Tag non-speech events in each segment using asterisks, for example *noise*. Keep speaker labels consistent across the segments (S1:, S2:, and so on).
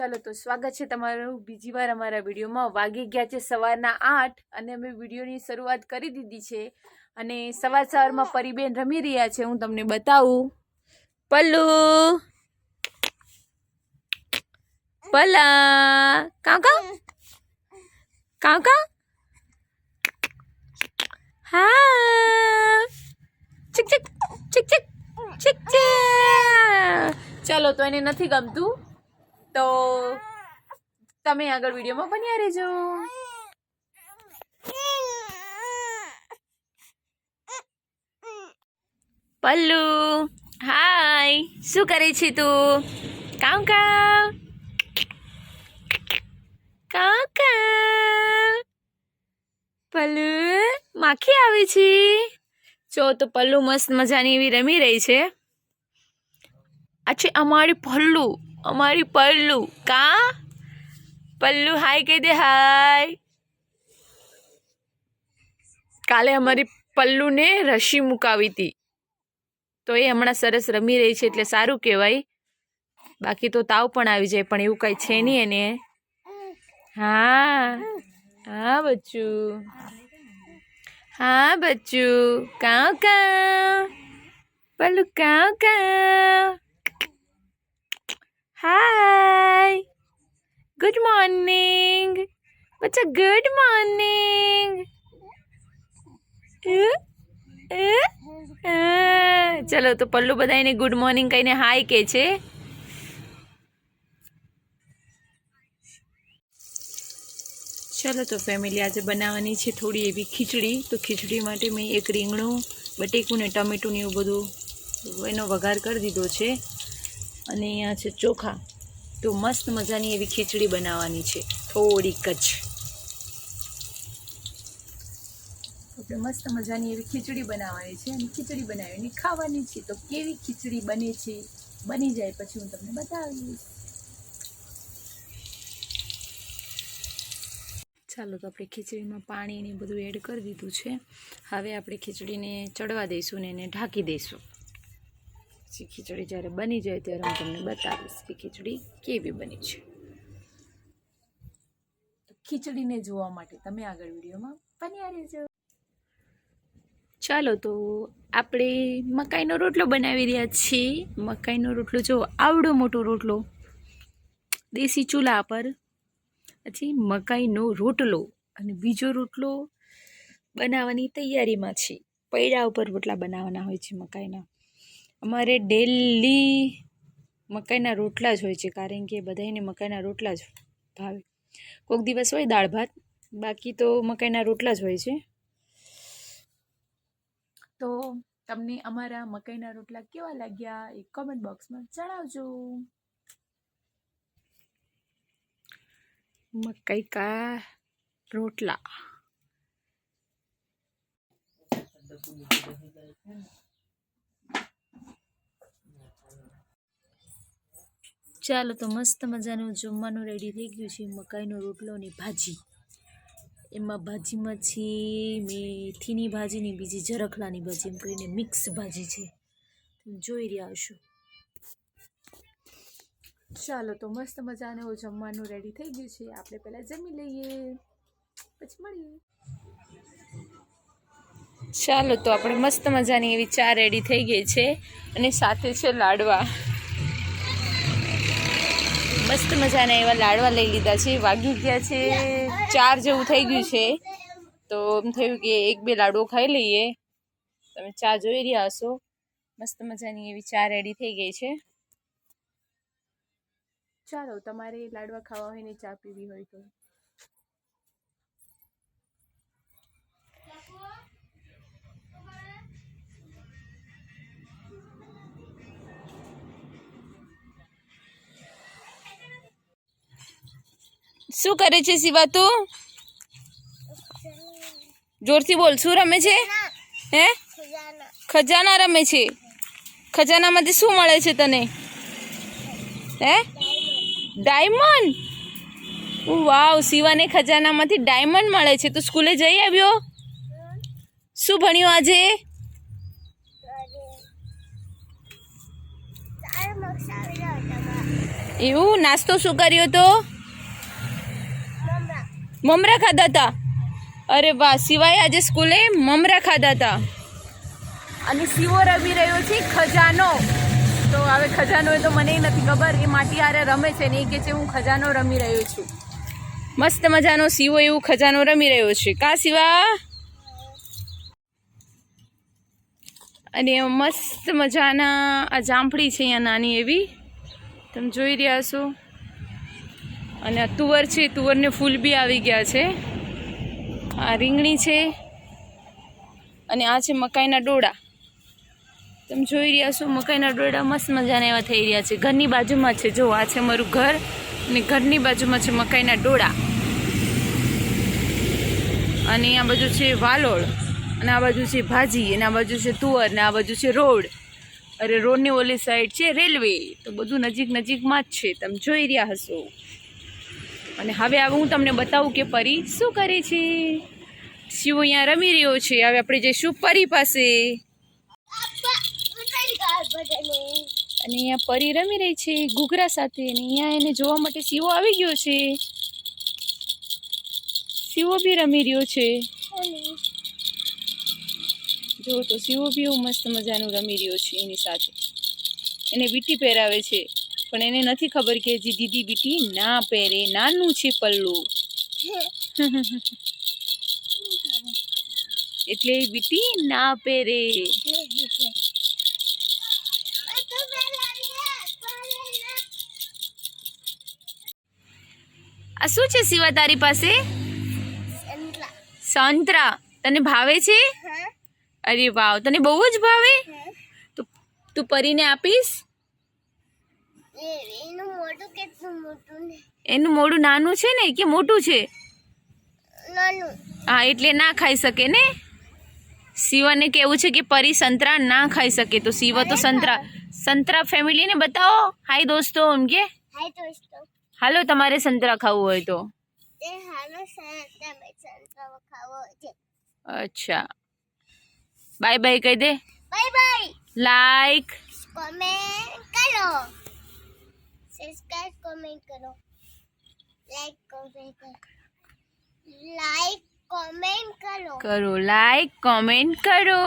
S1: ચાલો તો સ્વાગત છે તમારું બીજી વાર અમારા વિડીયોમાં. વાગી ગયા છે સવારના આઠ અને અમે વિડીયોની શરૂઆત કરી દીધી છે. અને સવાર સવારમાં પરીબેન રમી રહ્યા છે, હું તમને બતાવું. પલ્લુ! પલા કાકા? કાં કાં હા! ચિક ચિક ચિક ચિક ચિક ચિક! ચાલો તો એને નથી ગમતું. તો તમે આગળ વિડીયોમાં બન્યા રહેજો. પલ્લુ, હાય, શું કરે છે તું? કામ કામ? કામ પલ્લુ, માખી આવી છે? જો તો પલ્લુ મસ્ત મજાની એવી રમી રહી છે. આ છે અમારી પલ્લુ. અમારી પલ્લુ. કા? પલ્લુ, હાય કહી દે, હાય. કાલે અમારી પલ્લુને રસી મુકાવી હતી તો એ હમણાં સરસ રમી રહી છે એટલે સારું કહેવાય. બાકી તો તાવ પણ આવી જાય, પણ એવું કાંઈ છે નહીં એને. હા. હા, બચ્ચું. હા, બચ્ચું. કાં કાં. પલ્લુ, કાં કાં. હાય ગુડ મોર્નિંગ બચ્ચા ગુડ મોર્નિંગ ચલો, તો પલ્લુ બધાને ગુડ મોર્નિંગ કહીને હાય કે છે. ચલો, તો ફેમિલી આજે બનાવવાની છે થોડી એવી ખીચડી. તો ખીચડી માટે મેં એક રીંગણું, બટેકું ને ટમેટું ને એવું બધું એનો વઘાર કરી દીધો છે. અને અહીંયા છે ચોખા. તો મસ્ત મજાની એવી ખીચડી બનાવવાની છે. થોડીક જ. આપણે મસ્ત મજાની એવી ખીચડી બનાવવાની છે. અને ખીચડી બનાવીને ખાવાની છે. તો કેવી ખીચડી બને છે? બની જાય પછી હું તમને બતાવીશ. ચાલો તો આપણે ખીચડીમાં પાણી ને બધું એડ કરી દીધું છે. હવે આપણે ખીચડીને ચડવા દઈશું ને એને ઢાંકી દઈશું. પછી ખીચડી જ્યારે બની જાય ત્યારે હું તમને બતાવીશ કે ખીચડી કેવી બની છે. ખીચડીને જોવા માટે તમે આગળ વિડીયોમાં બન્યા રહેજો. ચાલો તો આપણે મકાઈનો રોટલો બનાવી રહ્યા છીએ. મકાઈનો રોટલો જો આવડો મોટો રોટલો. દેશી ચૂલા પર. પછી મકાઈનો રોટલો અને બીજો રોટલો બનાવવાની તૈયારીમાં છે પૈડા ઉપર રોટલા બનાવવાના હોય છે મકાઈના. અમારે ડેલી મકાઈના રોટલા જ હોય છે કારણ કે બધાને મકાઈના રોટલા જ ભાવે. કોઈક દિવસ હોય દાળ ભાત બાકી તો મકાઈના રોટલા જ હોય છે. તો તમને અમારા મકાઈના રોટલા કેવા લાગ્યા? એ કોમેન્ટ બોક્સમાં જણાવજો. મકાઈ કા રોટલા. ચાલો તો મસ્ત મજાનું જમવાનું રેડી થઈ ગયું છે મકાઈનો રોટલો અને ભાજી. એમાં ભાજીમાં છે મેથીની ભાજી ને બીજી જરખલાની ભાજી, એમ કરીને મિક્સ ભાજી છે. જોઈ રહ્યા હશો. ચાલો તો મસ્ત મજાનું જમવાનું રેડી થઈ ગયું છે. આપણે પહેલાં જમી લઈએ. પછી મળીએ. ચાલો તો આપણે મસ્ત મજાની એવી ચા રેડી થઈ ગઈ છે અને સાથે છે લાડવા. મસ્ત મજાના એવા લાડવા લઈ લીધા છે, વાગી ગયા છે, ચાર જેવું થઈ ગયું છે. તો એમ થયું કે એક બે લાડવો ખાઈ લઈએ. તમે ચા જોઈ રહ્યા હશો. મસ્ત મજાની એવી ચા રેડી થઈ ગઈ છે. ચાલો, તમારે લાડવા ખાવા હોય ને ચા પીવી હોય તો. શું કરે છે શિવા તું? જોરથી બોલ શું રમે છે? હે? ખજાના રમે છે. ખજાનામાંથી શું મળે છે તને? હે? ડાયમંડ? વાવ શિવાને ખજાનામાંથી ડાયમંડ મળે છે. તો સ્કૂલે જઈ આવ્યો? શું ભણ્યું આજે? એવું? નાસ્તો શું કર્યો તો? મમરા ખાધા હતા અરે વાહ સિવાય આજે સ્કૂલે મમરા ખાધા હતા અને શિવો રમી રહ્યો છે ખજાનો. તો હવે ખજાનો એ તો મને નથી ખબર એ માટી આરે રમે છે ને એ કે છે હું ખજાનો રમી રહ્યો છું. મસ્ત મજાનો શિવો એવું ખજાનો રમી રહ્યો છે. કા શિવા અને મસ્ત મજાના આ જામફળી છે અહીંયા નાની એવી. તમે જોઈ રહ્યા છો. અને આ તુવર છે, તુવરને ફૂલ બી આવી ગયા છે. આ રીંગણી છે અને આ છે મકાઈના ડોડા તમે જોઈ રહ્યા છો, મકાઈના ડોડા મસ્ત મજાના એવા થઈ રહ્યા છે. ઘરની બાજુમાં છે, જો આ છે મારું ઘર અને ઘરની બાજુમાં છે મકાઈના ડોડા અને આ બાજુ છે વાલોળ અને આ બાજુ છે ભાજી અને આ બાજુ છે તુવર ને આ બાજુ છે રોડ. અરે રોડની ઓલી સાઈડ છે રેલવે. તો બધું નજીક નજીકમાં જ છે. તમે જોઈ રહ્યા હશો. અને હવે હવે હું તમને બતાવું કે પરી શું કરે છે. શિવ અહીંયા રમી રહ્યો છે? હવે આપણે જઈશું પરી પાસે. અને અહીંયા પરી રમી રહી છે ઘૂઘરા સાથે. અને અહીંયા એને જોવા માટે શિવો આવી ગયો છે. શિવો બી રમી રહ્યો છે. જો તો શિવો બી એવું મસ્ત મજાનું રમી રહ્યો છે એની સાથે. એને વીટી પહેરાવે છે. પણ એને નથી ખબર કે હજી દીદી બીટી ના પહેરે નાનું છે પલ્લું. એટલે બીટી ના પહેરે. આ શું છે શિવા તારી પાસે? સંતરા. તને ભાવે છે? અરે વાવ તને બહુ જ ભાવે? તું પરીને આપીશ?
S2: એનું મોઢું કેટલું મોટું ને?
S1: એનું મોઢું નાનું છે ને કે મોટું છે?
S2: નાનું.
S1: હા એટલે ના ખાઈ શકે ને? શિવાને કેવું છે કે પરી સંતરા ના ખાઈ શકે. તો શિવા તો સંતરા સંતરા ફેમિલીને બતાવો. હાય દોસ્તો એમ કે?
S2: હાય દોસ્તો.
S1: હાલો તમારે સંતરા ખાવું હોય તો. અચ્છા. બાય બાય કહી દે.
S2: બાય બાય
S1: લાઈક
S2: કોમેન્ટ કરો. સબસ્ક્રાઇબ કોમેન્ટ કરો. લાઈક કોમેન્ટ કરો. લાઈક કોમેન્ટ કરો.
S1: કરો લાઈક કોમેન્ટ કરો.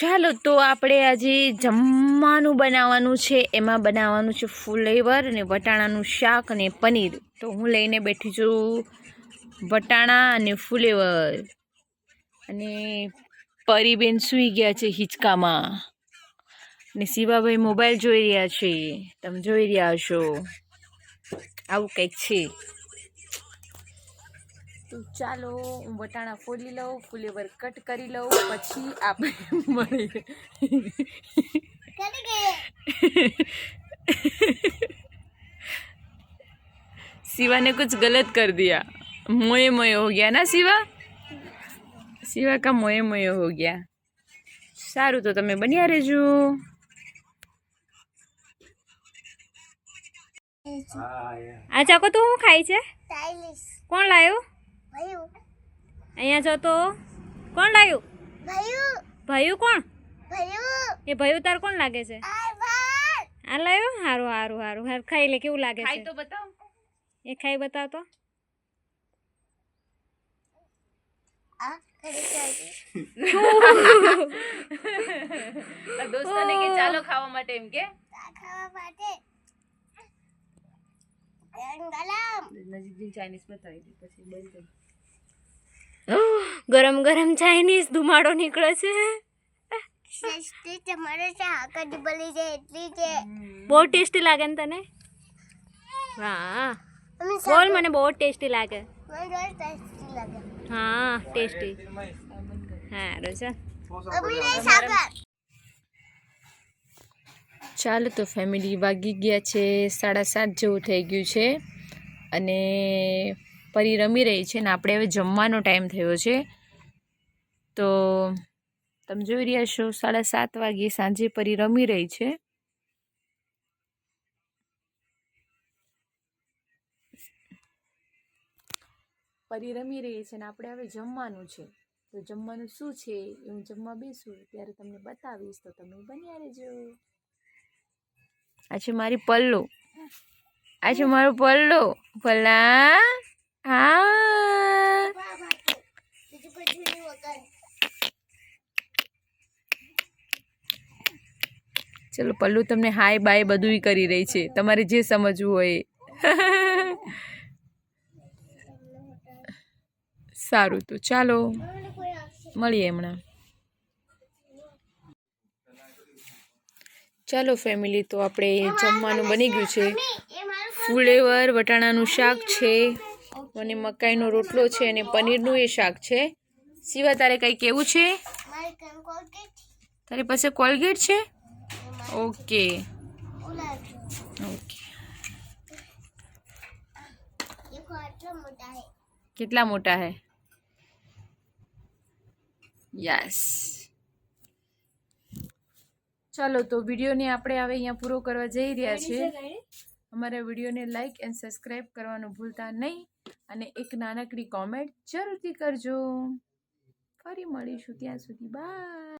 S1: ચાલો, તો આપણે આજે જમવાનું બનાવવાનું છે. એમાં બનાવવાનું છે ફુલેવર અને વટાણાનું શાક અને પનીર. તો હું લઈને બેઠી છું વટાણા અને ફુલેવર. અને પરીબેન સૂઈ ગયા છે હિંચકામાં. અને શિવાભાઈ મોબાઈલ જોઈ રહ્યા છે તમે જોઈ રહ્યા છો આવું કંઈક છે તો ચાલો હું વટાણા ફોલી લઉં ફુલેવર કટ કરી લઉં પછી આપણે મળીએ
S2: કરી ગયે
S1: शिवा ने कुछ गलत कर दिया मोए मोए हो गया ना शिवा शिवा का मोए मोए हो गया સારું તો તમે બન્યા રહેજો આ ચાકો તો હું ખાય છે? કોણ લાવ્યું અહીંયા જો તો. કોણ લાવ્યું
S2: ભયું.
S1: ભયું કોણ? એ ભયું તાર કોણ લાગે છે?
S2: આ
S1: લાવ્યો હારું હારું હારું. હાર ખાઈ લે કેવું લાગે છે?
S2: તો બતાવ.
S1: એ ખાઈ બતાવ તો
S2: આ કરી કરી
S1: દોસ્તને કે ચાલો ખાવા માટે એમ કે?
S2: ખાવા માટે. ગરમ
S1: નજીક ચાઇનીઝ બતાવી દી પછી બંધ કરી. *gasps*
S3: ગરમ ગરમ ચાઇનીઝ ધુમાડો નીકળે છે. બહુ ટેસ્ટી લાગે ને તને?
S2: હા.
S3: બોલ મને બહુ ટેસ્ટી લાગે. હા ટેસ્ટી. હા રોજા
S1: ચાલો તો ફેમિલી વાગી ગયા છે, સાડા સાત જેવું થઈ ગયું છે. અને પરી રમી રહી છે ને આપણે હવે જમવાનો ટાઈમ થયો છે. તો તમે જોઈ રહ્યા છો, સાડા સાત વાગ્યે સાંજે પરી રમી રહી છે. પરી રમી રહી છે ને આપણે હવે જમવાનું છે. તો જમવાનું શું છે? એ હું જમવા બેસું. ત્યારે તમને બતાવીશ. તો તમે બન્યા રહેજો. આ છે મારી પલ્લુ. આ છે મારું પલ્લુ. પલ્લા. હા. ચલો, પલ્લુ તમને હાય, બાય બધું કરી રહી છે. તમારે જે સમજવું હોય સારું તો ચાલો. મળીએ હમણાં. ચાલો ફેમિલી તો આપણે જમવાનું બની ગયું છે. ફુલેવર વટાણાનું શાક છે અને મકાઈનો રોટલો છે અને પનીરનું એ શાક છે. સિવાય તારે કંઈ કેવું છે? તારી પાસે કોલગેટ છે? ઓકે. ઓકે. કેટલા મોટા હે યસ. ચાલો તો વિડીયોને આપણે હવે અહીંયા પૂરો કરવા જઈ રહ્યા છીએ. અમારા વિડીયોને લાઈક એન્ડ સબસ્ક્રાઈબ કરવાનું ભૂલતા નહીં અને એક નાનકડી કોમેન્ટ જરૂરથી કરજો. ફરી મળીશું ત્યાં સુધી. બાય